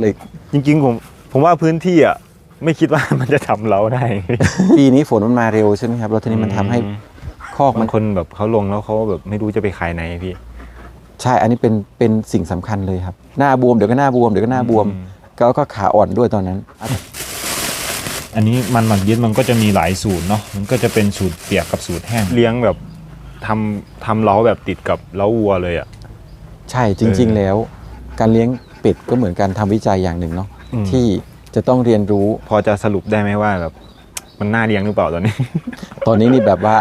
เลยจริงๆผมผมว่าพื้นที่อะไม่คิดว่ามันจะทำเราได้ ปีนี้ฝนมันมาเร็วใช่ไหมครับแล้วทีนี้มันทำให้คอกมับานงคนแบบเขาลงแล้วเขาแบบไม่รู้จะไปขายไหนพี่ใช่อันนี้เป็นเป็นสิ่งสำคัญเลยครับ หน้าบวมเดี๋ยวก็หน้าบวมเดี๋ยวก็หน้าบวมอืมก็ก็ขาอ่อนด้วยตอนนั้น อันนี้มันหมักยึดมันก็จะมีหลายสูตรเนาะมันก็จะเป็นสูตรเปียกกับสูตรแห้ง เลี้ยงแบบทำทำเล้าแบบติดกับเล้าวัวเลยอะ ใช่จริงเออๆแล้ว การเลี้ยงเป็ดก็เหมือนการทำวิจัยอย่างหนึ่งเนาะอืม ที่จะต้องเรียนรู้ พอจะสรุปได้ไหมว่าแบบมันน่าเลี้ยงหรือเปล่าตอนนี้ ตอนนี้นี่แบบว่า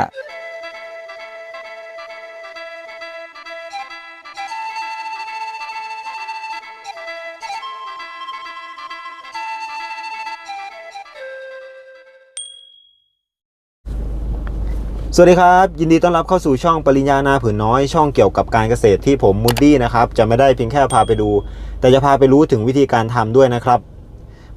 สวัสดีครับ ยินดีต้อนรับเข้าสู่ช่องปริญญานาผืนน้อยช่องเกี่ยวกับการเกษตรที่ผมมูดดี้นะครับจะไม่ได้เพียงแค่พาไปดู แต่จะพาไปรู้ถึงวิธีการทำด้วยนะครับ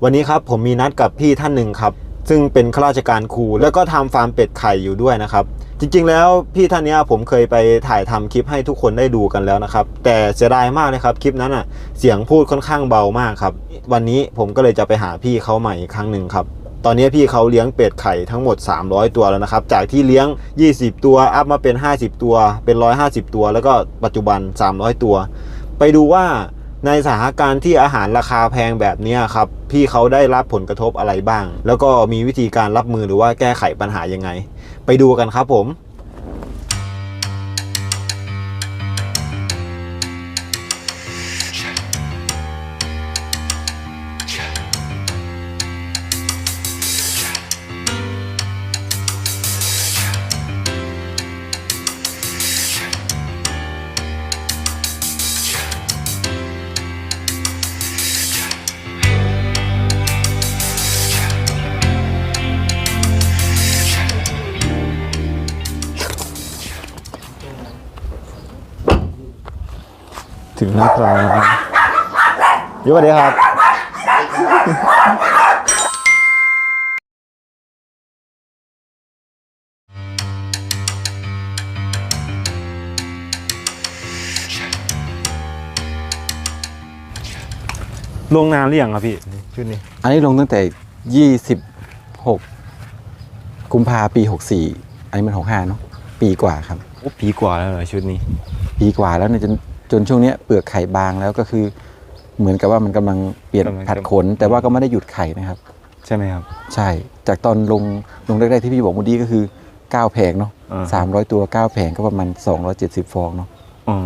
วันนี้ครับผมมีนัดกับพี่ท่านหนึ่งครับ ซึ่งเป็นข้าราชการครูแล้วก็ทำฟาร์มเป็ดไข่อยู่ด้วยนะครับ จริงๆแล้วพี่ท่านนี้ผมเคยไปถ่ายทำคลิปให้ทุกคนได้ดูกันแล้วนะครับ แต่เสียดายมากเลยครับคลิปนั้นอะเสียงพูดค่อนข้างเบามากครับ วันนี้ผมก็เลยจะไปหาพี่เขาใหม่อีกครั้งหนึ่งครับ ตอนนี้พี่เขาเลี้ยงเป็ดไข่ทั้งหมด 300 ตัวแล้วนะครับ จากที่เลี้ยง 20 ตัว อัพมาเป็น 50 ตัว เป็น 150 ตัว แล้วก็ปัจจุบัน 300 ตัว ไปดูว่าในสถานการณ์ที่อาหารราคาแพงแบบนี้ครับ พี่เขาได้รับผลกระทบอะไรบ้าง แล้วก็มีวิธีการรับมือหรือว่าแก้ไขปัญหายังไง ไปดูกันครับผม ลงนานหรือยังครับพี่ชุดนี้ อันนี้ลงตั้งแต่ 26 กุมภาปี 64 อันนี้มัน 65 เนาะปีกว่าครับโอ้ปีกว่าแล้วเหรอชุดนี้ ปีกว่าแล้วเนี่ยจนจนช่วงเนี้ยเปลือกไข่บางแล้วก็คือเหมือนกับว่ามันกำลังเปลี่ยนกำลังจะ ผัดขน แต่ว่าก็ไม่ได้หยุดไข่นะครับ ใช่ไหมครับ ใช่ จากตอนลงลงแรกๆที่พี่บอกมูดี้ก็คือ 9 แผงเนาะอ่า สามร้อยตัว 9 แผงก็ประมาณ 270 ฟองเนาะ อ๋อ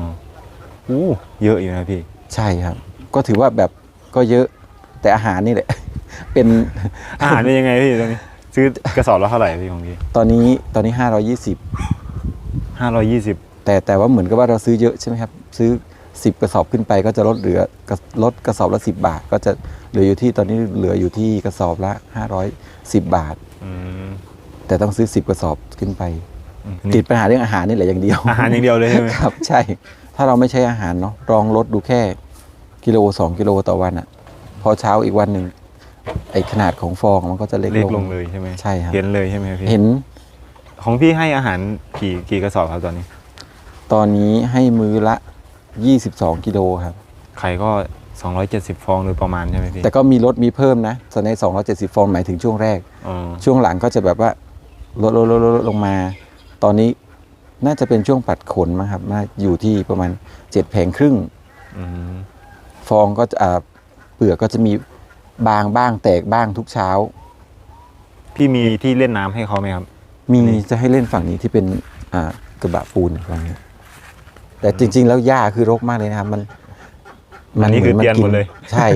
อู้เยอะอยู่นะพี่ ใช่ครับ ก็ถือว่าแบบ ก็เยอะแต่อาหารนี่แหละ เป็นอาหารเป็นยังไงพี่ตอนนี้ ซื้อกระสอบละเท่าไหร่พี่ของพี่ตอนนี้ตอนนี้520ห้าร้อยยี่สิบแต่แต่ว่าเหมือนกับว่าเราซื้อเยอะใช่ไหมครับ ซื้อ10กระสอบขึ้นไปก็จะลดเหลือกระลดกระสอบละ10บาท ก็จะเหลืออยู่ที่ตอนนี้เหลืออยู่ที่กระสอบละ510บาทอืมแต่ต้องซื้อ10กระสอบขึ้นไปอืมติดปัญหาเรื่องอาหารนี่แหละอย่างเดียวอาหารอย่างเดียวเลยใช่ไหมครับ ใช่ ถ้าเราไม่ใช้อาหารเนาะลองลดดูแค่ กิโลสองกิโลต่อวันอะพอเช้าอีกวันหนึ่งไอขนาดของฟองมันก็จะเล็กเล็กลลงงเลยใช่ไหมใช่ครับเห็นเลยใช่ไหมพี่เห็น ของพี่ให้อาหารกี่กี่กระสอบครับตอนนี้ ตอนนี้ให้มื้อละ22กิโลครับไข่ก็270ฟองโดยประมาณใช่ไหมพี่แต่ก็มีลดมีเพิ่มนะส่วนใน270ฟองหมายถึงช่วงแรกอ๋อช่วงหลังก็จะแบบว่าลดลดลดลดลดลงมา ตอนนี้น่าจะเป็นช่วงปัดขนมั้งครับน่าอยู่ที่ประมาณ7แผงครึ่งอืม ฟองก็จะอ่าเปลือกก็จะมีบางบ้างแตกบ้างทุกเช้า พี่มีที่เล่นน้ำให้เขาไหมครับ มีนี่จะให้เล่นฝั่งนี้ที่เป็นอ่ากระบะปูนฝั่งนี้ แต่จริง ๆ แล้วหญ้าคือรกมากเลยนะครับ มันอันนี้คือเตียนหมดเลย ใช่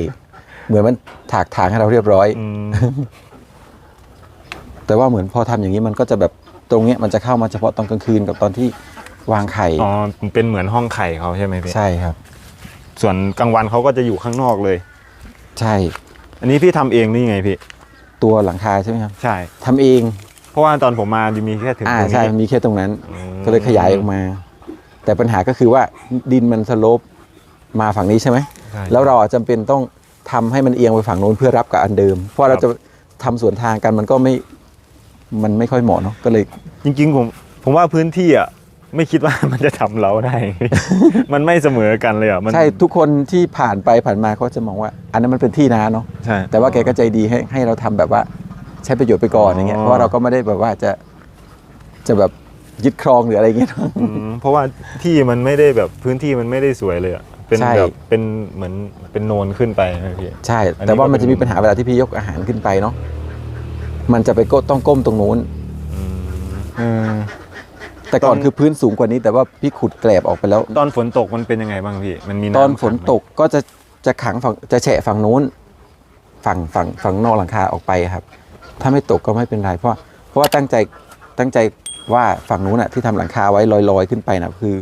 เหมือนมันถากถางให้เราเรียบร้อยอืมแต่ว่าเหมือนพอทำอย่างนี้มันก็จะแบบตรงเนี้ยมันจะเข้ามาเฉพาะตอนกลางคืนกับตอนที่วางไข่ อ๋อ เป็นเหมือนห้องไข่เขาใช่ไหมพี่ ใช่ครับ ส่วนกลางวันเขาก็จะอยู่ข้างนอกเลย ใช่ อันนี้พี่ทำเองนี่ไงพี่ ตัวหลังคาใช่ไหมครับใช่ ทำเองเพราะว่าตอนผมมาจะมีแค่ถึงอ่าตรงนี้ใช่มันมีแค่ตรงนั้น อืมก็เลยขยายออกมา แต่ปัญหาก็คือว่าดินมันสโลปมาฝั่งนี้ใช่ไหม ใช่ แล้วเราอาจจำเป็นต้องทำให้มันเอียงไปฝั่งโน้นเพื่อรับกับอันเดิม เพราะเราจะทำสวนทางกันมันก็ไม่ มันไม่ค่อยเหมาะเนาะ ก็เลย จริงๆผมผมว่าพื้นที่อะ ไม่คิดว่ามันจะทำเราได้ มันไม่เสมอกันเลยอะมันใช่ทุกคนที่ผ่านไปผ่านมาเขาจะมองว่า อันนั้นมันเป็นที่นาเนาะใช่ แต่ว่าแกก็ใจดีให้ให้เราทำแบบว่าใช้ประโยชน์ไปก่อนอย่างเงี้ยอ๋อ เพราะว่าเราก็ไม่ได้แบบว่าจะจะแบบยึดครองหรืออะไรอย่างเงี้ยอืมเพราะว่าที่มันไม่ได้แบบพื้นที่มันไม่ได้สวยเลยอะเป็นใช่ แบบเป็นเหมือนเป็นโนนขึ้นไปนะพี่ ใช่ อันนี้แต่ว่าก็มันจะเป็นมีปัญหาเวลาที่พี่ยกอาหารขึ้นไปเนาะมันจะไปก้ต้องก้มตรงนู้น อืมเออ แต่ก่อนตอนคือพื้นสูงกว่านี้แต่ว่าพี่ขุดแกลบออกไปแล้ว ตอนฝนตกมันเป็นยังไงบ้างพี่มันมีำตอนฝนขังไหมตกก็จะจะขังฝั่งจะแฉะฝั่งนู้น ฝั่งฝั่งฝั่งนอกหลังคาออกไปครับ ถ้าไม่ตกก็ไม่เป็นไรเพราะเพราะว่าตั้งใจตั้งใจว่าฝั่งนู้นอะที่ทำหลังคาไว้ลอยๆขึ้นไปนะคือ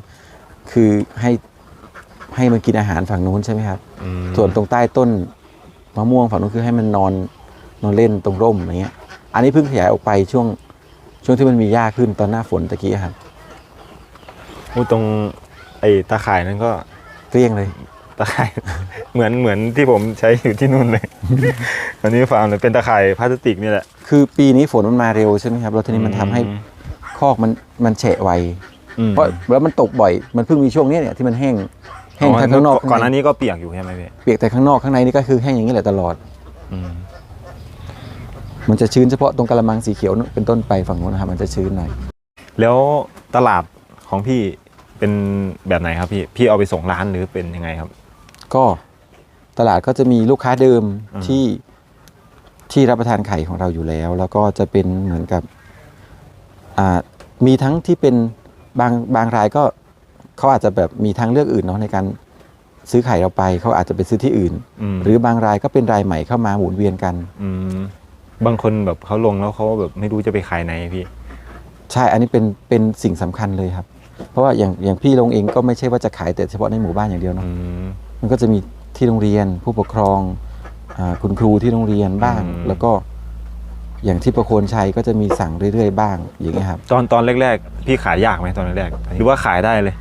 คือให้ให้มันกินอาหารฝั่งนู้นใช่ไหมครับอืมส่วนตรงใต้ต้นมะม่วงฝั่งนู้นคือให้มันนอนนอนเล่นตรงร่มอย่างเงี้ย อันนี้เพิ่งขยายออกไปช่วง ช่วงที่มันมีหญ้าขึ้นตอนหน้าฝนตะกี้ครับอู้ตรงไอ้ตาข่ายนั้นก็เกลี้ยงเลย ตาข่าย เหมือนเหมือนที่ผมใช้อยู่ที่นู่นเลย อันนี้ฟาร์มเลยเป็นตาข่ายพลาสติกนี่แหละ คือปีนี้ฝนมันมาเร็วใช่ไหมครับแล้วทีนี้มันทำให้อืมคอกมันมันแฉะไวอืม เพราะแล้วมันตกบ่อยมันเพิ่งมีช่วงเนี้ยเนี่ยที่มันแห้งแห้งอ๋อทั้งข้างนอกก่อนหน้าข้างในนี้ก็เปียกอยู่ใช่ไหมพี่เปียกแต่ข้างนอกข้างในนี่ก็คือแห้งอย่างนี้แหละตลอด อืม มันจะชื้นเฉพาะตรงกระมังสีเขียวนู่นเป็นต้นไปฝั่งนู้นนะครับมันจะชื้นหน่อย แล้วตลาดของพี่เป็นแบบไหนครับพี่ พี่เอาไปส่งร้านหรือเป็นยังไงครับ ก็ตลาดก็จะมีลูกค้าเดิมอืมที่ที่รับประทานไข่ของเราอยู่แล้ว แล้วก็จะเป็นเหมือนกับอ่ามีทั้งที่เป็นบางบางรายก็เขาอาจจะแบบมีทางเลือกอื่นเนาะในการซื้อไข่เราไปเขาอาจจะไปซื้อที่อื่นมหรือบางรายก็เป็นรายใหม่เข้ามาหมุนเวียนกันอืม บางคนแบบเขาลงแล้วเขาแบบไม่รู้จะไปขายไหนพี่ ใช่อันนี้เป็นเป็นสิ่งสำคัญเลยครับ เพราะว่าอย่างอย่างพี่ลงเองก็ไม่ใช่ว่าจะขายแต่เฉพาะในหมู่บ้านอย่างเดียวเนาะอืม มันก็จะมีที่โรงเรียนผู้ปกครองอาคุณครูที่โรงเรียนบ้าง อืม แล้วก็อย่างที่ประโคนชัยก็จะมีสั่งเรื่อยๆบ้างอย่างเงี้ยครับ ตอนตอนแรก ๆ พี่ขายยากไหมตอนแรกๆหรือว่าขายได้เลย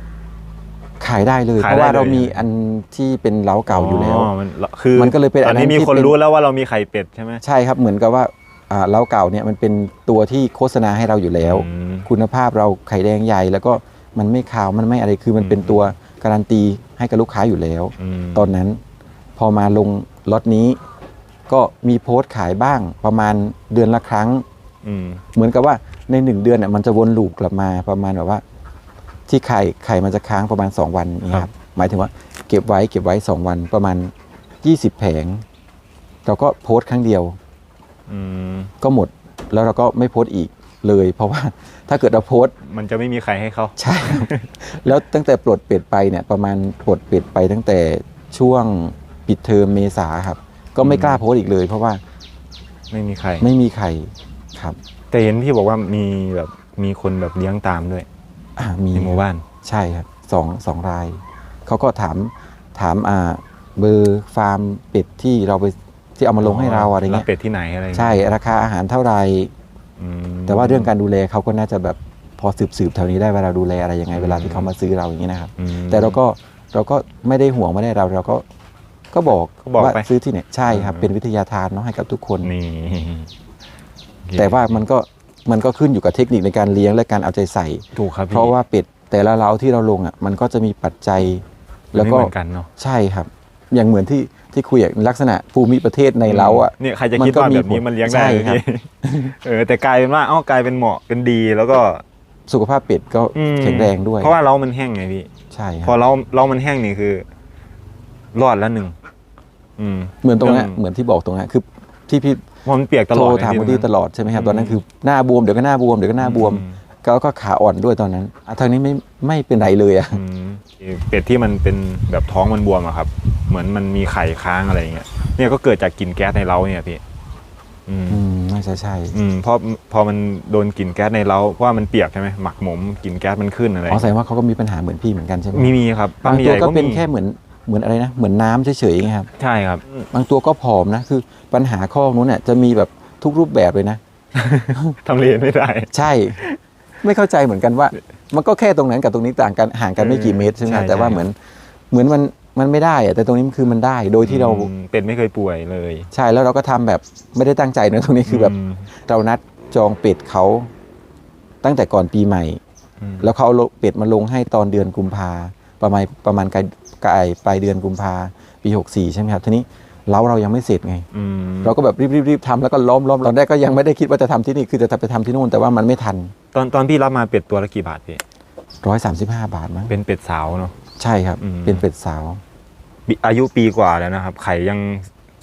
ขายได้เลยขายเพราะว่าได้เลยเรามีอันที่เป็นเล้าเก่าอยู่แล้ว มันคือมันก็เลยเป็นตอนนี้อันนั้นมีที่คนเป็น รู้แล้วว่าเรามีไข่เป็ดใช่ไหมใช่ครับเหมือนกับว่าอ่าเล้าเก่าเนี่ยมันเป็นตัวที่โฆษณาให้เราอยู่แล้ว อืม คุณภาพเราไข่แดงใหญ่แล้วก็มันไม่ขาวมันไม่อะไรคือมันเป็นอืม ตัวการันตีให้กับลูกค้าอยู่แล้ว มตอนนั้นพอมาลงล็อตนี้ ก็มีโพสต์ขายบ้างประมาณเดือนละครั้ง อืมเหมือนกับว่าในหนึ่งเดือนน่ยมันจะวนลูปกลับมาประมาณแบบว่า ที่ไข่ไข่มันจะค้างประมาณ 2 วันอย่างเงี้ยครับหมายถึงว่าเก็บไว้เก็บไว้ 2 วันประมาณ 20 แผง เราก็โพสต์ครั้งเดียวอืมก็หมดแล้วเราก็ไม่โพสต์อีกเลย เพราะว่าถ้าเกิดเราโพสต์มันจะไม่มีใครให้เขาใช่ครับแล้วตั้งแต่ปลดเป็ดไปเนี่ยประมาณปลดเป็ดไปตั้งแต่ช่วงปิดเทอมเมษาครับ ก็ไม่กล้าโพสต์อีกเลย เพราะว่าไม่มีใครไม่มีใครครับ แต่เห็นพี่บอกว่ามีแบบมีคนแบบเลี้ยงตามด้วยอ่า มีในหมู่บ้านใช่ครับสองสองราย เขาก็ถามถามอ่าเบอร์ฟาร์มเป็ดที่เราไปที่เอามาลงให้เราอะไรรัเงี้บยเป็ดที่ไหนอะไรอย่างเงี้ยใช่ราคาอาหารเท่าไหร่อืมแต่ว่าเรื่องการดูแลเขาก็น่าจะแบบพอสืบสืบๆแถวนี้ได้ว่าเราดูแลอะไรยังไงอืมเวลาที่เขามาซื้อเราอย่างนี้นะครับอืมแต่เราก็เราก็ไม่ได้ห่วงไม่ได้เราเราก็ก็บอกก็บอกว่าไปซื้อที่ไหนใช่ครับอืมเป็นวิทยาทานเนาะให้กับทุกคนนี่แต่ว่ามันก็ มันก็ขึ้นอยู่กับเทคนิคในการเลี้ยงและการเอาใจใส่ ถูกครับพี่เพราะว่าเป็ดแต่ละเล้าที่เราลงอะมันก็จะมีปัจจัย แล้แล้ววก็ก็เหมือนกันเนาะใช่ครับ อย่างเหมือนที่ที่คุยอะลักษณะภูมิประเทศในเล้าอะเนี่ยใครจะมันคิดก็ว่ามีแบบนี้ผลมันเลี้ยงใช่ได้ครับพี่เออแต่กลายเป็นว่าเอ้ากลายเป็นเหมาะเป็นดีแล้วก็สุขภาพเป็ดก็อืมแข็งแรงด้วย เพราะว่าเรามันแห้งไงพี่ใช่คพอรับเราเรามันแห้งนี่คือ รอดแล้วหนึ่งอืมเหมือนตรงนั้นเรื่องเหมือนที่บอกตรงนั้นคือที่พี่เพราะ มันเปียกตลโทอรดถามไงคุณพี่ดีตลอดใช่ไหมครับอืมตอนนั้นคือหน้าบวมเดี๋ยวก็หน้าบวมเดี๋ยวก็หน้าบวมอืแล้วก็ขาอ่อนด้วยตอนนั้นอะทางนี้ไม่ไม่เป็นไรเลยอะอืมเป็ดที่มันเป็นแบบท้องมันบวมอะครับ เหมือนมันมีไข่ค้างอะไรอย่างเงี้ยเนี่ยก็เกิดจากกลิ่นแก๊สในเล้าเนี่ยพี่อืมอืมน่าจะใช่อืมเพราะพอมันโดนกลิ่นแก๊สในเล้าเพราะว่ามันเปียกใช่ไหมหมักหมมกลิ่นแก๊สมันขึ้นอะไรอ๋อแสดงว่าเขาก็มีปัญหาเหมือนพี่เหมือนกันใช่ไหมมีมีครับบางใหตัวญ่ก็เป็นมีแค่เหมือน เหมือนอะไรนะ เหมือนน้ำเฉยๆไงครับ ใช่ครับ บางตัวก็ผอมนะ คือปัญหาข้อนู้นเนี่ยจะมีแบบทุกรูปแบบเลยนะ ทำเลไม่ได้ ใช่ ไม่เข้าใจเหมือนกันว่า มันก็แค่ตรงนั้นกับตรงนี้ต่างกันห่างกันไม่กี่เมตรใช่ไหมใช่แต่ว่าใช่ เหมือนเหมือนมันมันไม่ได้อะแต่ตรงนี้มันคือมันได้โดยที่เราอืมเป็ดไม่เคยป่วยเลยใช่แล้วเราก็ทำแบบไม่ได้ตั้งใจนะตรงนี้คือแบบมเรานัดจองเป็ดเขาตั้งแต่ก่อนปีใหม่ อืมแล้วเขาเอาเป็ดมาลงให้ตอนเดือนกุมภาประมาณประมาณกลาย กลายปลายเดือนกุมภาปีหกสี่ใช่ไหมครับทีนี้เล้าเรายังไม่เสร็จไงอืมเราก็แบบรีบรีบรีบทำแล้วก็ล้อมล้อมตอนแรกก็ยังไม่ได้คิดว่าจะทำที่นี่คือจะไปทำที่นู่นแต่ว่ามันไม่ทัน ตอนตอนพี่รับมาเป็ดตัวละกี่บาทพี่ร้อยสามสิบห้าบาทมั้งเป็นเป็ดสาวเนาะใช่ครับอืมเป็นเป็ดสาวปีอายุปีกว่าแล้วนะครับ ไข่ยัง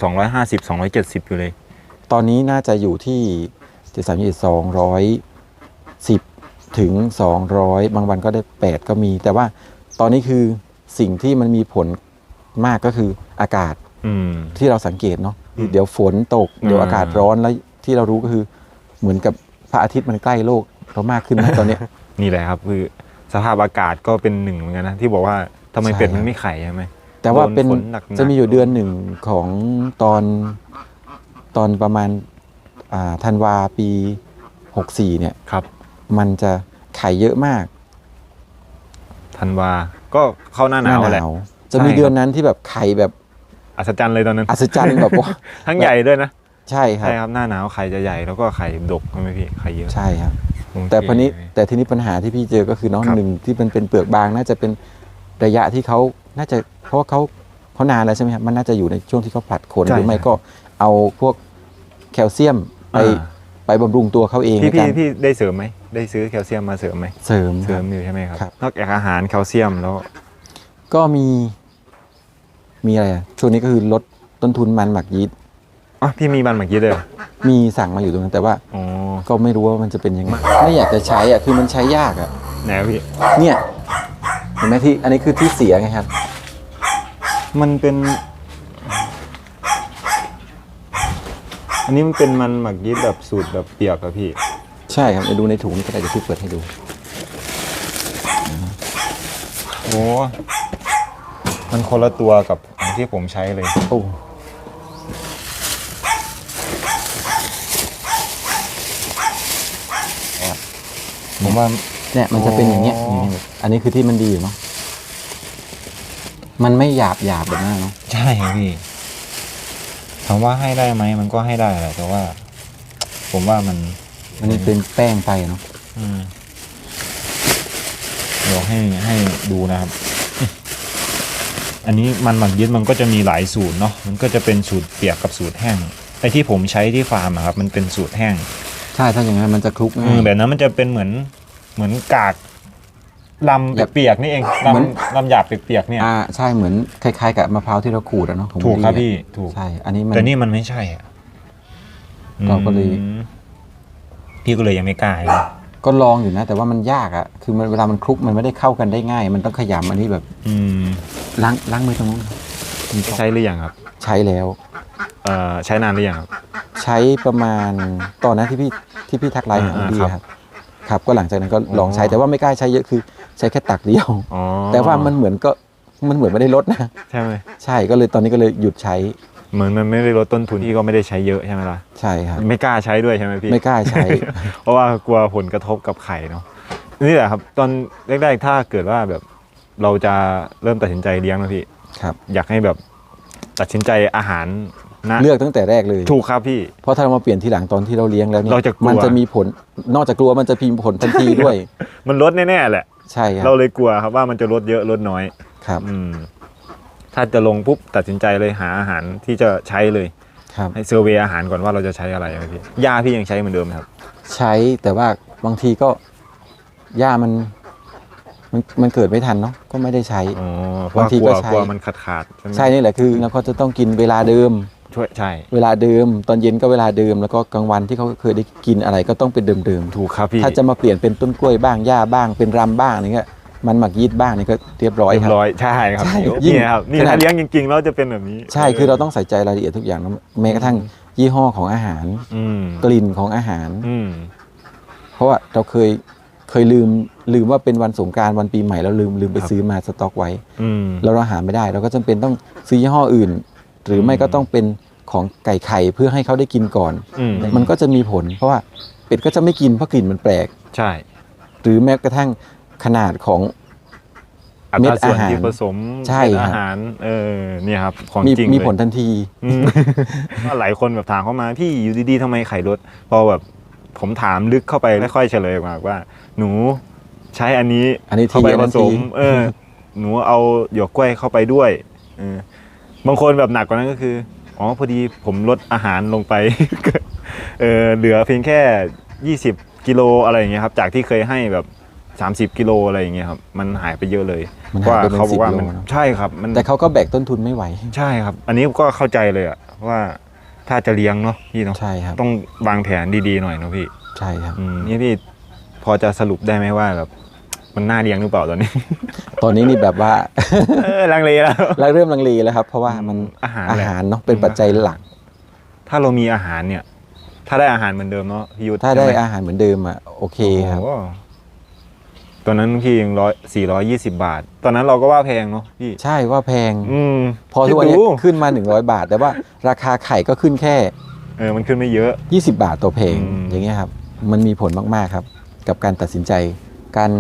250 270อยู่เลย ตอนนี้น่าจะอยู่ที่เจ็ดสามยี่สองร้อยสิบถึงสองร้อยบางวันก็ได้แปดก็มี แต่ว่าตอนนี้คือ สิ่งที่มันมีผลมากก็คืออากาศอืมที่เราสังเกตเนาะอืมเดี๋ยวฝนตก เดี๋ยวอ่าอากาศร้อนแล้วที่เรารู้ก็คือ เหมือนกับพระอาทิตย์มันใกล้โลกเรามากขึ้นนะตอนเนี้ยนี่แหละครับ คือสภาพอากาศก็เป็นหนึ่งเหมือนกันนะที่บอกว่าทำไมใช่เป็ดคมัรันบไม่ไข่ใช่ไหมแต่ว่าเป็นโดนฝนหนักๆจะมีอยู่เดือนหนึ่งของตอนตอนประมาณอ่าธันวาปีหกสี่เนี่ยครับ มันจะไข่เยอะมากธันวา ก็เข้าหน้าหนาวแหละจะมีใช่ครับเดือนนั้นที่แบบไข่แบบอัศจรรย์เลยตอนนั้นอัศจรรย์แบบว่าทั้งใหญ่ด้วยนะใช่ครับใช่ครับหน้าหนาวไข่จะใหญ่แล้วก็ไข่ดกใช่ไหมพี่ไข่เยอะใช่ครับโอเคแต่พอนี้แต่ทีนี้ปัญหาที่พี่เจอก็คือน้องครับหนึ่งที่มันเป็นเปลือกบางน่าจะเป็นระยะที่เขาน่าจะเพราะว่าเขาเขานานแล้วใช่ไหมครับมันน่าจะอยู่ในช่วงที่เขาผลัดขนหรือไม่ก็เอาพวกแคลเซียมไปอ่า ไปบำรุงตัวเขาเองพี่ในกาพี่รพี่ได้เสริมไหมได้ซื้อแคลเซียมมาเสริมไหมเสริมเสริมอยู่ใช่ไหมครับครับนอกจากอาหารแคลเซียมแล้ว ก็มี มีอะไรอะช่วงนี้ก็คือลดต้นทุนมันหมักยีสต์อ๋อพี่มีบันหมักยีสต์เลยเหรอมีสั่งมาอยู่ตรงนั้นแต่ว่าอ๋อก็ไม่รู้ว่ามันจะเป็นยังไงไม่อยากจะใช้อะคือมันใช้ยากอะไหนวะพี่เนี่ยเห็นไหมที่อันนี้คือที่เสียไงครับ มันเป็น อันนี้มันเป็นมันหมักยีสต์แบบสูตรแบบเปียกอะพี่ ใช่ครับไปดูในถุงนี่ก็ได้เดี๋ยวพี่เปิดให้ดู โอ้มันคนละตัวกับของที่ผมใช้เลย โอ้ผมว่า เนี่ยมันจะเป็นอย่างเงี้ยอ๋อนี่อันนี้คือที่มันดีอยู่เนาะมันไม่หยาบหยาบแบบนั้นเนาะ ใช่ครับพี่ ถามว่าให้ได้ไหมมันก็ให้ได้แหละแต่ว่า ผมว่ามันอันนี้เป็นแป้งไปเนาะอืมเดี๋ยวให้ให้ดูนะครับ อันนี้มันหมักยีสต์มันก็จะมีหลายสูตรเนาะมันก็จะเป็นสูตรเปียกกับสูตรแห้งไอ้ที่ผมใช้ที่ฟาร์มอะครับ มันเป็นสูตรแห้งใช่ถ้าอย่างนั้นมันจะคลุกอืง่ามยแบบนั้นมันจะเป็นเหมือนเหมือนกาก ลำแบบเปียกๆนี่เองเหมือนลำลำหยาบเปียกๆเนี่ย อ่าใช่เหมือนคล้ายๆกับมะพร้าวที่เราขูดอะเนาะของถูกครับบุพี่อะถูก ใช่ อันนี้มัน แต่นี่มันไม่ใช่อะเราก็เลย อืมพี่ก็เลยยังไม่กล้าเลยก็ลองอยู่นะ แต่ว่ามันยากอะคือมันเวลามันคลุกมันไม่ได้เข้ากันได้ง่าย มันต้องขยำอันนี้แบบอืมล้างล้างมือตรงนู้นมีใช้หรือยังครับใช้แล้ว เอ่อใช้นานหรือยังครับ ใช้ประมาณตอนนั้นที่พี่ที่พี่ทักไลน์หาอ่าดีครับครับ ครับ ก็หลังจากนั้นก็ลองใช้อ๋อแต่ว่าไม่กล้าใช้เยอะคือ ใช้แค่ตักเดียว อ๋อแต่ว่ามันเหมือนก็มันเหมือนไม่ได้ลดนะ ใช่ไหมใช่ก็เลยตอนนี้ก็เลยหยุดใช้เหมือนมันไม่ได้ลดต้นทุนที่ก็ไม่ได้ใช้เยอะใช่ไหมล่ะใช่ครับไม่กล้าใช้ด้วยใช่ไหมพี่ไม่กล้าใช้ เพราะว่ากลัวผลกระทบกับไข่เนาะนี่แหละครับ ตอนแรกๆถ้าเกิดว่าแบบเราจะเริ่มตัดสินใจเลี้ยงนะพี่ครับ อยากให้แบบตัดสินใจอาหารนะเลือกตั้งแต่แรกเลยถูกครับพี่ เพราะถ้าเรามาเปลี่ยนทีหลังตอนที่เราเลี้ยงแล้วเนี่ยเราจะกลัวมันจะมีผลนอกจากกลัวมันจะพิมพ์ผลทันทีด้วย มันลดแน่ๆแหละ ใช่ครัเราบเลยกลัวครับว่ามันจะลดเยอะลดน้อยครับอืมถ้าจะลงปุ๊บตัดสินใจเลยหาอาหารที่จะใช้เลยครับให้เซอร์เวยอาหารก่อนว่าเราจะใช้อะไรครับพี่ยาพี่ยังใช้เหมือนเดิมไหมครับ ใช้แต่ว่าบางทีก็หญ้ามันมันมันเกิดไม่ทันเนาะก็ไม่ได้ใช้อ๋อเพราะบางทีกลัวก็ใช้กลัวมันขาดขาดๆใช่ไหมใช่นี่แหละคือแล้วก็จะต้องกินเวลาเดิม ช่วยใช่เวลาเดิมตอนเย็นก็เวลาเดิมแล้วก็กลางวันที่เขาเคยได้กินอะไรก็ต้องเป็นเดิมถูกครับพี่ๆถ้าจะมาเปลี่ยนเป็นต้นกล้วยบ้างหญ้าบ้างเป็นรำบ้างนี่ก็มันหมักยีสต์บ้างนี่ก็เรียบร้อยเรียครับบร้อยใช่ครับใช่นี่ยิ่งครับนี่ขนาดถ้าเลี้ยงจริงๆแล้วจะเป็นแบบนี้ ใช่คือเราต้องใส่ใจรายละเอียดทุกอย่างนะแม้กระทั่งยี่ห้อของอาหารอืมกลิ่นของอาหารอืมเพราะว่าเราเคยเคยลืมลืมว่าเป็นวันสงกรารวันปีใหม่แล้วลืมลืมไปซื้อมาสต็อกไว้อืมแล้วเราหาไม่ได้ เราก็จำเป็นต้องซื้อยี่ห้ออื่น หรือไม่ก็ต้องเป็น ของไก่ไข่เพื่อให้เขาได้กินก่อนอืมมันก็จะมีผล เพราะว่าเป็ดก็จะไม่กินเพราะกลิ่นมันแปลก ใช่ หรือแม้กระทั่งขนาดของอัเม็ตดราส่วนอาหารที่ผสมใช่เม็ดครับอาหารเออเนี่ยครับของมีจริงมีเลยผลทันทีอืมว่าหลายคนแบบถามเข้ามาพี่อยู่ดีๆทำไมไข่ลดพอแบบผมถามลึกเข้าไปไม่ค่อยเฉลยออกมาว่า หนูใช้อันนี้อันนี้ทีเข้าไปอันผนั้นสทีมเออ หนูเอาหยวกกล้วยเข้าไปด้วยเออบางคนแบบหนักกว่านั้นก็คือ อ๋อพอดีผมลดอาหารลงไป เออเหลือเพียงแค่ 20 กิโลอะไรอย่างเงี้ยครับ จากที่เคยให้แบบ 30 กิโลอะไรอย่างเงี้ยครับ มันหายไปเยอะเลยมันเพราะหายว่าไปเป็นเขาบอสิบกว่าโลมันเนอะ ใช่ครับ มันแต่เขาก็แบกต้นทุนไม่ไหว ใช่ครับ อันนี้ก็เข้าใจเลยอะว่าถ้าจะเลี้ยงเนาะพี่เนาะใช่ครับ ต้องวางแผนดีๆหน่อยเนาะพี่ ใช่ครับ อืมนี่พี่พอจะสรุปได้ไหมว่าแบบ มันน่าเลี้ยงหรือเปล่าตอนนี้ ตอนนี้นี่แบบว่าเออลังเลแล้วเราเริ่มลังเลแล้วครับ เพราะว่ามันอาหารอาแหละหารเนาะเป็นปัจจัยหลัก ถ้าเรามีอาหารเนี่ย ถ้าได้อาหารเหมือนเดิมเนาะพี่ยุทธถ้าได้ใช่หมอาหารเหมือนเดิมอะโอเคครับโอ้โหตอนนั้นพี่ยังร้อยสี่ร้อยยี่สิบาท ตอนนั้นเราก็ว่าแพงเนาะพี่ใช่ว่าแพง อืมพอทุกวันนี้คิดดูขึ้นมา100บาท แต่ว่าราคาไข่ก็ขึ้นแค่ เออมันขึ้นไม่เยอะ20บาทต่อเพลงอืมอย่างเงี้ยครับ มันมีผลมากๆครับ กับการตัดสินใจการ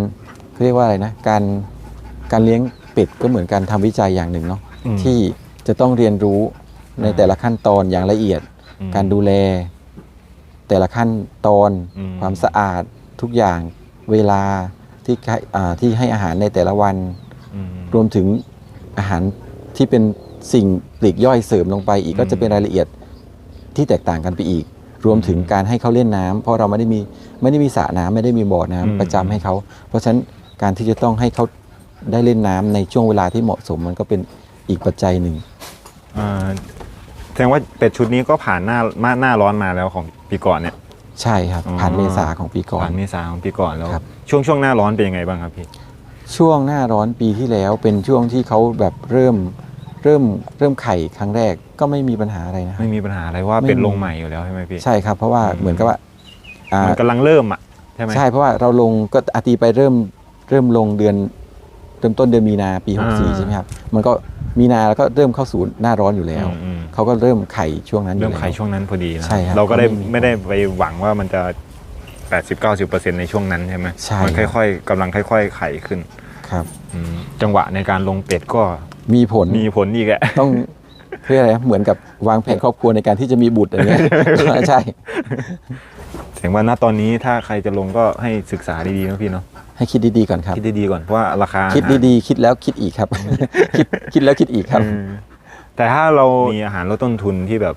เขาเรียกว่าอะไรนะการการเลี้ยงเป็ดก็เหมือนการทำวิจัยอย่างหนึ่งเนาะอืม ที่จะต้องเรียนรู้ในอ่าแต่ละขั้นตอนอย่างละเอียด อืม การดูแล แต่ละขั้นตอน อืม ความสะอาดทุกอย่างเวลาที่ให้อ่าที่ให้อาหารในแต่ละวัน อืม รวมถึงอาหารที่เป็นสิ่งปลีกย่อยเสริมลงไปอีกอืม ก็จะเป็นรายละเอียดที่แตกต่างกันไปอีก รวมถึงอืมการให้เขาเล่นน้ำเพราะเราไม่ได้มีไม่ได้มีสระน้ำไม่ได้มีบ่อน้ำอืมประจำให้เขา เพราะฉะนั้น การที่จะต้องให้เขาได้เล่นน้ำในช่วงเวลาที่เหมาะสมมันก็เป็นอีกปัจจัยหนึ่งอ่าแสดงว่าเป็ดชุดนี้ก็ผ่านหน้ามาหน้าร้อนมาแล้วของปีก่อนเนี่ยใช่ครับอ๋อผ่านเมษาของปีก่อนผ่านเมษาของปีก่อนแล้วครับช่วงช่วงหน้าร้อนเป็นยังไงบ้างครับพี่ช่วงหน้าร้อนปีที่แล้วเป็นช่วงที่เขาแบบเริ่มเริ่มเริ่มไข่ครั้งแรกก็ไม่มีปัญหาอะไรนะไม่มีปัญหาอะไรว่าไม่เป็นมีลงใหม่อยู่แล้วใช่ไหมพี่ใช่ครับเพราะว่าอืมเหมือนกับว่าอ่ามันกำลังเริ่มอะใช่ไหมใช่เพราะว่าเราลงก็อาตีไปเริ่ม เริ่มลงเดือนเริ่มต้นเดือนมีนาปีอ่า64 ใช่ไหมครับ มันก็มีนาแล้วก็เริ่มเข้าสู่หน้าร้อนอยู่แล้วอืมอืมเขาก็เริ่มไข่ช่วงนั้นอเริ่ยู่มแล้วขายช่วงนั้นพอดีนะใช่ครับเราก็ได้ไม่มีไม่ได้ไปหวังว่ามันจะ 80-90%ในช่วงนั้นใช่ไหมใช่มันครับค่อยๆกำลังค่อย ๆ ไขขึ้นครับอืมจังหวะในการลงเป็ดก็มีผลมีผลอีกแหละต้องเรียกอะไรนะเหมือนกับวางแผนครอบครัวในการที่จะมีบุตรอะไรเงี้ยใช่แสดงว่าณตอนนี้ถ้าใครจะลงก็ให้ศึกษาดีๆนะพี่เนาะ ให้คิดดีๆก่อนครับคิดดีๆก่อนเพราะว่าราคาคิดดีๆ คิดแล้วคิดอีกครับ คิดคิดแล้วคิดอีกครับอืมแต่ถ้าเรามีอาหารลดต้นทุนที่แบบ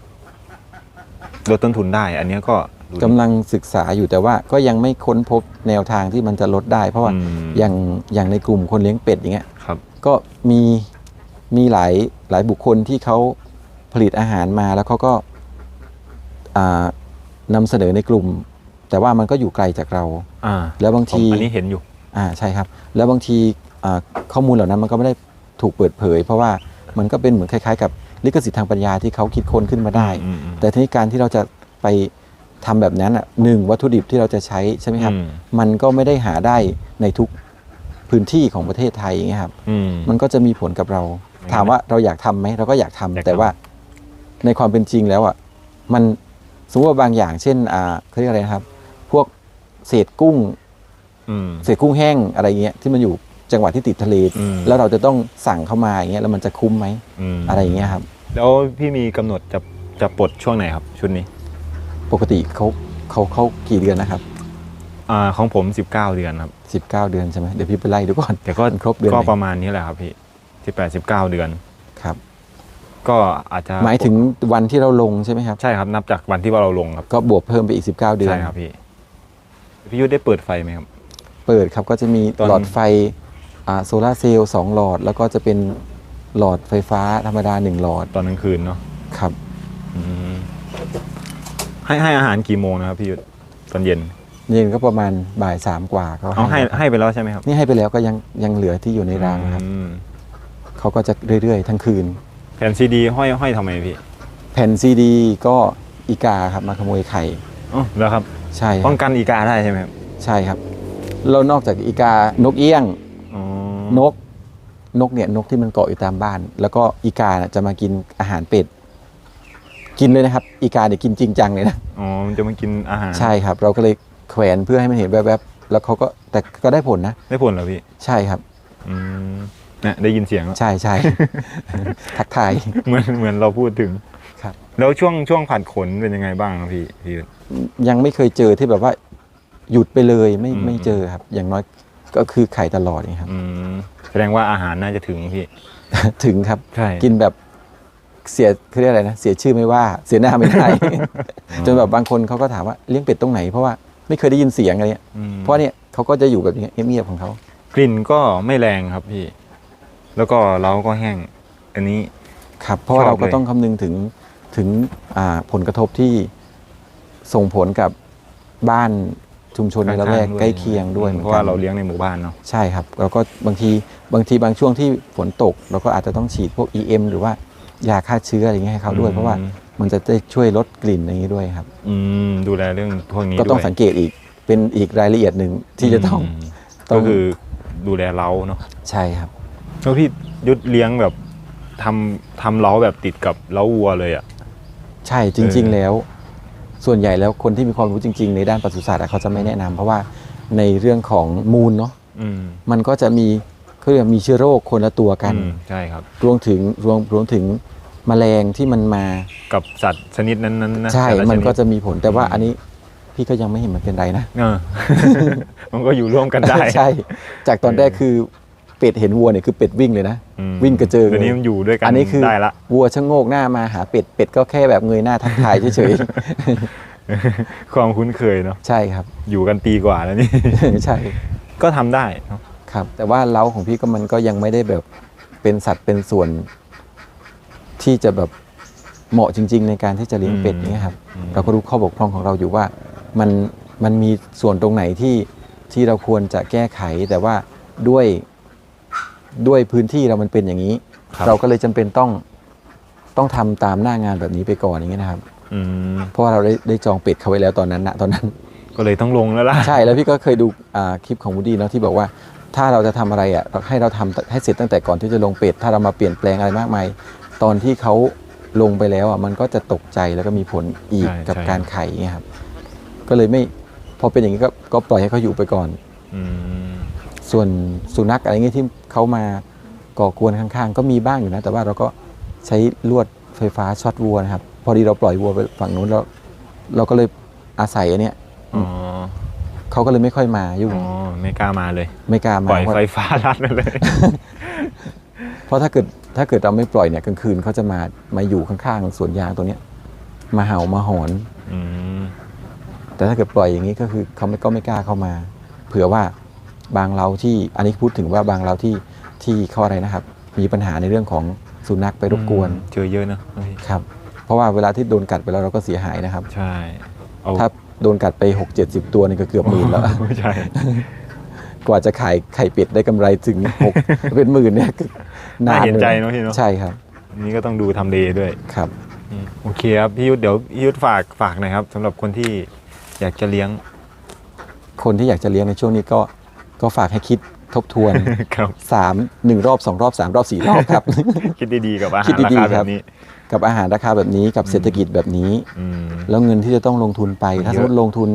ลดต้นทุนได้ อันเนี้ยก็ดูดีกำลังศึกษาอยู่แต่ว่าก็ยังไม่ค้นพบแนวทางที่มันจะลดได้ เพราะว่าอืมอย่างอย่างในกลุ่มคนเลี้ยงเป็ดอย่างเงี้ยครับก็มีมีหลายหลายบุคคลที่เขาผลิตอาหารมาแล้วเขาก็อ่านำเสนอในกลุ่ม แต่ว่ามันก็อยู่ไกลจากเราอ่าแล้วบางผมทีอันนี้เห็นอยู่ อ่าใช่ครับ แล้วบางทีอ่าข้อมูลเหล่านั้นมันก็ไม่ได้ถูกเปิดเผย เพราะว่ามันก็เป็นเหมือนคล้ายๆ กับลิขสิทธิ์ทางปัญญาที่เขาคิดค้นขึ้นมาได้อืมอืมแต่ทีนี้การที่เราจะไปทำแบบนั้นอะหนึ่งวัตถุดิบที่เราจะใช้ใช่ไหมครับอืมมันก็ไม่ได้หาได้ในทุกพื้นที่ของประเทศไทยอย่างเงี้ยครับอืมมันก็จะมีผลกับเราไม่ถามว่าเราอยากทำไหมเราก็อยากทำอยากทำแต่ว่าในความเป็นจริงแล้วอะมันสมมติว่าบางอย่างเช่นอ่าเขาเรียกอะไรนะครับ พวกเศษกุ้งอืม เศษกุ้งแห้งอะไรเงี้ยที่มันอยู่จังหวัดที่ติดทะเลอืมแล้วเราจะต้องสั่งเข้ามาอย่างเงี้ยแล้วมันจะคุ้มไหมมอะไรอย่างเงี้ยครับ แล้วพี่มีกำหนดจะจะปลดช่วงไหนครับ ชุดนี้ ปกติเขาเขาเขากี่เดือนนะครับอ่าของผม 19 เดือนครับ 19 เดือนใช่ไหมเดี๋ยวพี่ไปไล่ดูก่อนแต่ก็มันครบเดือนก็ไหนประมาณนี้แหละครับพี่18 19 เดือนครับ ก็อาจจะหมายถึงวันที่เราลงใช่ไหมครับ ใช่ครับนับจากวันที่ว่าเราลงครับ ก็บวกเพิ่มไปอีก 19 เดือนใช่ครับพี่พี่ยุทธได้เปิดไฟไหมครับ เปิดครับก็จะมีตอน หลอดไฟอ่าโซลาร์เซลล์สองหลอด แล้วก็จะเป็นหลอดไฟฟ้าธรรมดาหนึ่งหลอดตอนกลางคืนเนาะครับ อืมให้ให้อาหารกี่โมงนะครับพี่ยุทธตอนเย็นเย็นก็ประมาณบ่ายสามกว่าก็เอาให้แล้วให้ไปแล้วใช่ไหมครับนี่ให้ไปแล้วก็ยังยังเหลือที่อยู่ในรางนะครับอืมเขาก็จะเรื่อยๆ ทั้งคืน แผ่นซีดีห้อยห้อยทำไมพี่แผ่นซีดีก็อีกาครับมาขโมยไข่ อ๋อแล้วครับ ใช่คป้รัอบงกันอีกาได้ใช่ไหมครับ ใช่ครับ แล้วนอกจากอีกานกเอี้ยงอ๋อนกนกเนี่ยนกที่มันเกาะอยู่ตามบ้าน แล้วก็อีกาน่ะจะมากินอาหารเป็ดกินเลยนะครับ อีกาเนี่ยกินจริงจังเลยนะอ๋อมันจะมากินอาหารใช่ครับ เราก็เลยแขวนเพื่อให้มันเห็นแวบๆแล้วเขาก็แต่ก็ได้ผลนะได้ผลเหรอพี่ใช่ครับอืมเนี่ยได้ยินเสียงแล้วใช่ใช่ ทักทายเหมือนเหมือนเราพูดถึงครับ แล้วช่วงช่วงผัดขนเป็นยังไงบ้างครับพี่พี่ยุทธยังไม่เคยเจอที่แบบว่า หยุดไปเลยไม่อืมไม่เจอครับ อย่างน้อยก็คือไข่ตลอดนี่ครับอืมแสดงว่าอาหารน่าจะถึงพี่ถึงครับใช่กินแบบเสียเขาเรียกอะไรนะเสียชื่อไม่ว่าเสียหน้าไม่ได้จนแบบบางคนเขาก็ถามว่าเลี้ยงเป็ดตรงไหนเพราะว่าไม่เคยได้ยินเสียงอะไรเงี้ยอืมเพราะเนี่ยเขาก็จะอยู่แบบนี้เงียบๆของเขากลิ่นก็ไม่แรงครับพี่ แล้วก็เราก็แห้ง อันนี้ครับเพราะว่าชอบเราก็เลยต้องคำนึงถึงถึงอ่าผลกระทบที่ส่งผลกับบ้าน ชุมชนในละแวกข้างๆด้วยใกล้เคียงด้วยหมือนเพกันราะว่าเราเลี้ยงในหมู่บ้านเนาะใช่ครับแล้วก็บางทีบางทีบางช่วงที่ฝนตก เราก็อาจจะต้องฉีดพวก EM หรือว่ายาฆ่าเชื้ออะไรอย่างเงี้ยให้เขาด้วยอืมเพราะว่ามันจะได้ช่วยลดกลิ่นอย่างนี้ด้วยครับอืมดูแลเรื่องพวกนี้ก็ต้องด้วยสังเกตอีกเป็นอีกรายละเอียดหนึ่งที่จะต้องมต้องก็คือดูแลเล้าเนาะใช่ครับแล้วพี่ยุดเลี้ยงแบบทำทำเล้าแบบติดกับเล้าวัวเลยอะใช่จริง ๆ แล้ว ส่วนใหญ่แล้วคนที่มีความรู้จริง ๆ ในด้านปศุสัตว์อะเขาจะไม่แนะนำเพราะว่าในเรื่องของมูลเนาะอืมมันก็จะมีเขาเรียกว่ามีเชื้อโรคคนละตัวกัน อืมใช่ครับ รวมถึงรวมรวมถึงแมลงที่มันมา กับสัตว์ชนิดนั้นๆนะใช่ แต่ลมันก็ชจะมีผลแต่ว่าอืมอันนี้พี่ก็ยังไม่เห็นมันเป็นไรนะ เออ มันก็อยู่ร่วมกันได้ ใช่ จากตอนแรกเออคือ เป็ดเห็นวัวเนี่ยคือเป็ดวิ่งเลยนะอืมวิ่งกระเจิงเดี๋ยวนี้มันอยู่ด้วยกันอันนี้คือได้ละวัวชะโงกหน้ามาหาเป็ดเป็ดก็แค่แบบเงยหน้าทักทายเฉยความคุ้นเคยเนาะๆใช่ครับ อยู่กันปีกว่าแล้วนี่ใช่ ก็ทำได้เนาะครับ แต่ว่าเล้าของพี่ก็มันก็ยังไม่ได้แบบเป็นสัตว์เป็นส่วนที่จะแบบเหมาะจริง ๆ ในการที่จะเลี้ยงเป็ดอย่างเนี้ยครับอืมเราก็รู้ข้อบกพร่องของเราอยู่ว่ามันมันมีส่วนตรงไหนที่ที่เราควรจะแก้ไขแต่ว่าด้วย ด้วยพื้นที่เรามันเป็นอย่างนี้ ครับ เราก็เลยจำเป็นต้องต้องทำตามหน้างานแบบนี้ไปก่อนอย่างเงี้ยนะครับ อืมเพราะว่าเราได้ได้จองเป็ดเขาไว้แล้วตอนนั้นนะตอนนั้น ก็เลยต้องลงแล้วล่ะ ใช่แล้วพี่ก็เคยดูอ่าคลิปของวูดดี้เนาะที่บอกว่า ถ้าเราจะทำอะไรอะเราให้เราทำให้เสร็จตั้งแต่ก่อนที่จะลงเป็ดถ้าเรามาเปลี่ยนแปลงอะไรมากมาย ตอนที่เขาลงไปแล้วอะมันก็จะตกใจแล้วก็มีผลอีกใช่กับใช่ การไข่เงี้ยครับ ก็เลยไม่พอเป็นอย่างนี้ก็ก็ปล่อยให้เขาอยู่ไปก่อน อืม ส่วนสุนัขอะไรเงี้ยที่เขามาก่อกวนข้างๆ ก็มีบ้างอยู่นะ แต่ว่าเราก็ใช้ลวดไฟฟ้าช็อตวัวนะครับ พอดีเราปล่อยวัวไปฝั่งนู้นแล้วเราก็เลยอาศัยอันเนี้ยอ๋อเขาก็เลยไม่ค่อยมายุ่งอ๋อไม่กล้ามาเลย ไม่กล้ามาปล่อยเพราะไฟฟ้ารัดไปเลย เพราะถ้าเกิดถ้าเกิดเราไม่ปล่อยเนี่ยกลางคืนเขาจะมามาอยู่ข้างๆสวนยางตรงเนี้ย มาเห่ามาหอนอืมแต่ถ้าเกิดปล่อยอย่างนี้ก็คือเขาไม่ก็ไม่กล้าเข้ามา เผื่อว่า บางเราที่อันนี้พูดถึงว่าบางเราที่ที่เขาอะไรนะครับ มีปัญหาในเรื่องของสุนัขไปรบกวนเจอเยอะนะพี่ครับ เพราะว่าเวลาที่โดนกัดไปแล้วเราก็เสียหายนะครับ ใช่เอาถ้าโดนกัดไป 6 7 0 ตัวนี่ก็เกือบหมื่นแล้วใช่กว่าจะขายไข่เป็ดได้กำไรถึง6เป็นหมื่นเนี่ยคือน่าเห็นลยใจเนาะพี่เนาะใช่ครับอันนี่ก็ต้องดูทำเลด้วยครับอืมโอเคครับพี่ยุทธเดี๋ยวพี่ยุทธฝากฝากหน่อยครับสำหรับคนที่อยากจะเลี้ยง คนที่อยากจะเลี้ยงในช่วงนี้ก็ ก็ฝากให้คิดทบทวนครับสามหนึ่งรอบสองรอบสามรอบสี่รอบครับ คิดดีๆกับอาคิหาดรราดีคาๆแบครับบนี้กับอาหารราคาแบบนี้กับเศรษฐกิจแบบนี้อืมแล้วเงินที่จะต้องลงทุนไปมันถ้าเยสอะมมติลงทุน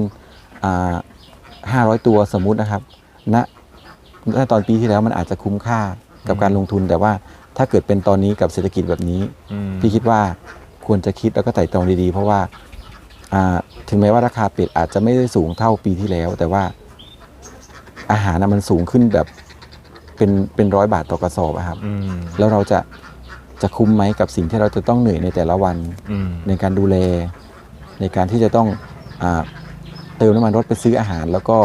ห้าร้อยตัวสมมุตินะครับณณตอนปีที่แล้วมันอาจจะคุ้มค่ากับการลงทุน แต่ว่าถ้าเกิดเป็นตอนนี้กับเศรษฐกิจแบบนี้อืมพี่คิดว่าควรจะคิดแล้วก็ไต่ตรองดีๆ เพราะว่าอ่าถึงแม้ว่าราคาเป็ดอาจจะไม่ได้สูงเท่าปีที่แล้ว แต่ว่า อาหารน่ะมันสูงขึ้นแบบเป็นเป็นร้อยบาทต่อกระสอบอะครับ อืมแล้วเราจะจะคุ้มไหมกับสิ่งที่เราจะต้องเหนื่อยในแต่ละวัน อืมในการดูแล ในการที่จะต้องอาเติมน้ำมันรถไปซื้ออาหาร แล้วก็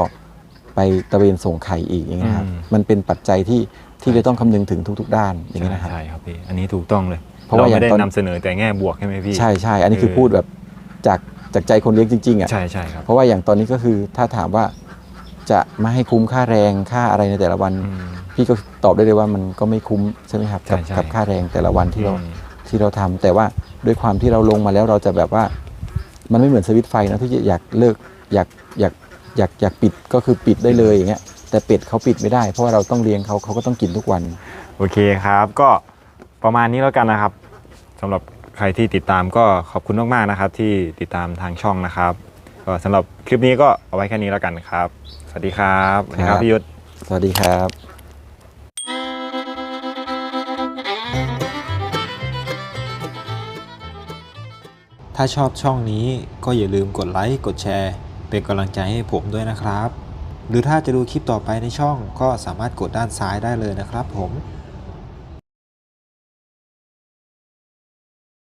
ไปตะเวนส่งไข่อีกอย่างเงี้ยครับมันเป็นปัจจัยที่ที่จะต้องคำนึงถึงทุก ๆ ด้านอย่างเงี้ยนะครับ ใช่ครับพี่อันนี้ถูกต้องเลยเพราะว่าเราอย่างไม่ได้ตอน นำเสนอแต่แง่บวกใช่ไหมพี่ ใช่ใช่อันนี้คือเออพูดแบบจากจากใจคนเลี้ยงจริงๆอะใช่ใช่ครับ เพราะว่าอย่างตอนนี้ก็คือถ้าถามว่า จะมาให้คุ้มค่าแรงค่าอะไรในแต่ละวันอืมพี่ก็ตอบได้เลยว่ามันก็ไม่คุ้มใช่ไหมครับใช่กับใช่กับค่าแรงแต่ละวันที่เราอืมที่เราทำแต่ว่าด้วยความที่เราลงมาแล้วเราจะแบบว่า มันไม่เหมือนสวิตช์ไฟนะที่อยากเลิกอยากอยากอยากอยากปิดก็คือปิดได้เลยอย่างเงี้ยแต่เป็ดเขาปิดไม่ได้ เพราะว่าเราต้องเลี้ยงเขาเขาก็ต้องกินทุกวัน โอเคครับ ก็ประมาณนี้แล้วกันนะครับสำหรับใครที่ติดตามก็ขอบคุณมากๆนะครับ ที่ติดตามทางช่องนะครับก็สำหรับคลิปนี้ก็เอาไว้แค่นี้แล้วกันครับสวัสดีครับสวัสดีครัครับบพี่ยุทธสวัสดีครับถ้าชอบช่องนี้ก็อย่าลืมกดไลค์กดแชร์ เป็นกำลังใจให้ผมด้วยนะครับ หรือถ้าจะดูคลิปต่อไปในช่องก็สามารถกดด้านซ้ายได้เลยนะครับผม